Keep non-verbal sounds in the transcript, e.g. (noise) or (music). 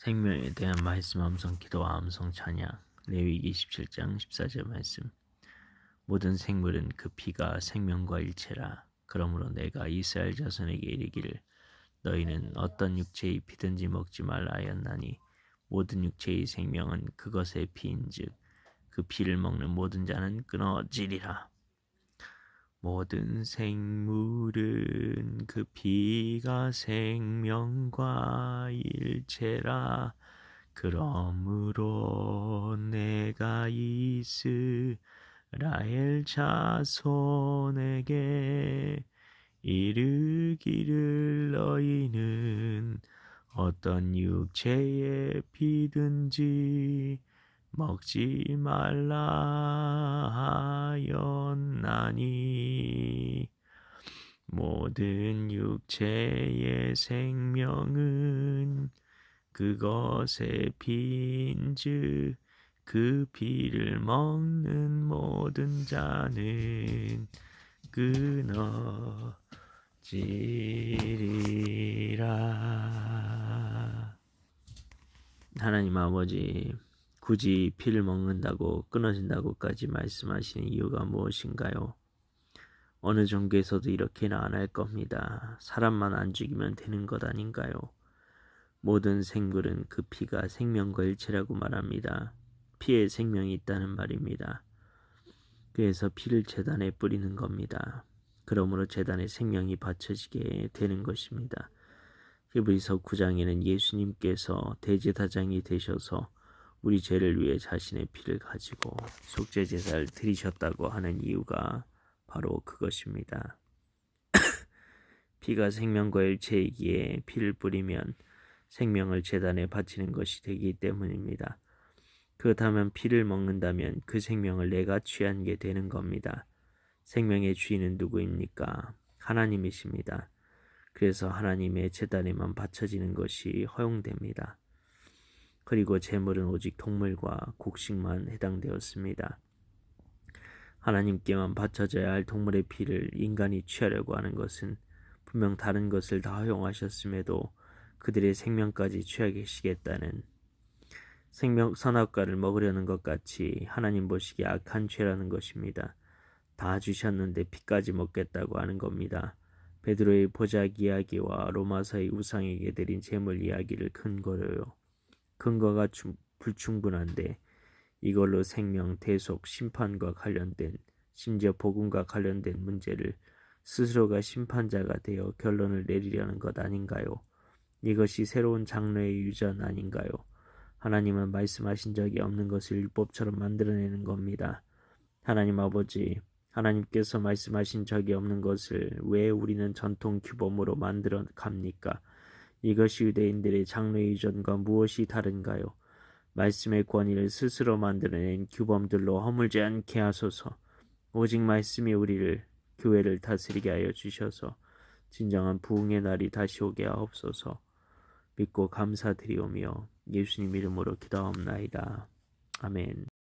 생명에 대한 말씀 암송 기도와 암송 찬양. 레위기 27장 14절 말씀. 모든 생물은 그 피가 생명과 일체라. 그러므로 내가 이스라엘 자손에게 이르기를 너희는 어떤 육체의 피든지 먹지 말라 하였나니 모든 육체의 생명은 그것의 피인즉 그 피를 먹는 모든 자는 끊어지리라 모든 생물은 그 피가 생명과 일체라. 그러므로 내가 이스라엘 자손에게 이르기를 너희는 어떤 육체의 피든지 먹지 말라 하였나니. 모든 육체의 생명은 그것의 피인즉 그 피를 먹는 모든 자는 끊어지리라. 하나님 아버지 굳이 피를 먹는다고 끊어진다고까지 말씀하시는 이유가 무엇인가요? 어느 종교에서도 이렇게는 안 할 겁니다. 사람만 안 죽이면 되는 것 아닌가요? 모든 생물은 그 피가 생명과 일체라고 말합니다. 피에 생명이 있다는 말입니다. 그래서 피를 재단에 뿌리는 겁니다. 그러므로 재단에 생명이 바쳐지게 되는 것입니다. 히브리서 9장에는 예수님께서 대제사장이 되셔서 우리 죄를 위해 자신의 피를 가지고 속죄 제사를 드리셨다고 하는 이유가 바로 그것입니다. (coughs) 피가 생명과 일체이기에 피를 뿌리면 생명을 재단에 바치는 것이 되기 때문입니다. 그렇다면 피를 먹는다면 그 생명을 내가 취한 게 되는 겁니다. 생명의 주인은 누구입니까? 하나님이십니다. 그래서 하나님의 재단에만 바쳐지는 것이 허용됩니다. 그리고 재물은 오직 동물과 곡식만 해당되었습니다. 하나님께만 바쳐져야 할 동물의 피를 인간이 취하려고 하는 것은 분명 다른 것을 다 허용하셨음에도 그들의 생명까지 취하 계시겠다는 생명 선악과를 먹으려는 것 같이 하나님 보시기에 악한 죄라는 것입니다. 다 주셨는데 피까지 먹겠다고 하는 겁니다. 베드로의 보작 이야기와 로마서의 우상에게 드린 재물 이야기를 근거로요. 근거가 불충분한데 이걸로 생명, 대속, 심판과 관련된 심지어 복음과 관련된 문제를 스스로가 심판자가 되어 결론을 내리려는 것 아닌가요? 이것이 새로운 장르의 유전 아닌가요? 하나님은 말씀하신 적이 없는 것을 율법처럼 만들어내는 겁니다. 하나님 아버지, 하나님께서 말씀하신 적이 없는 것을 왜 우리는 전통 규범으로 만들어 갑니까? 이것이 유대인들의 장로 이전과 무엇이 다른가요? 말씀의 권위를 스스로 만들어낸 규범들로 허물지 않게 하소서. 오직 말씀이 우리를 교회를 다스리게 하여 주셔서 진정한 부흥의 날이 다시 오게 하옵소서. 믿고 감사드리오며 예수님 이름으로 기도하옵나이다. 아멘.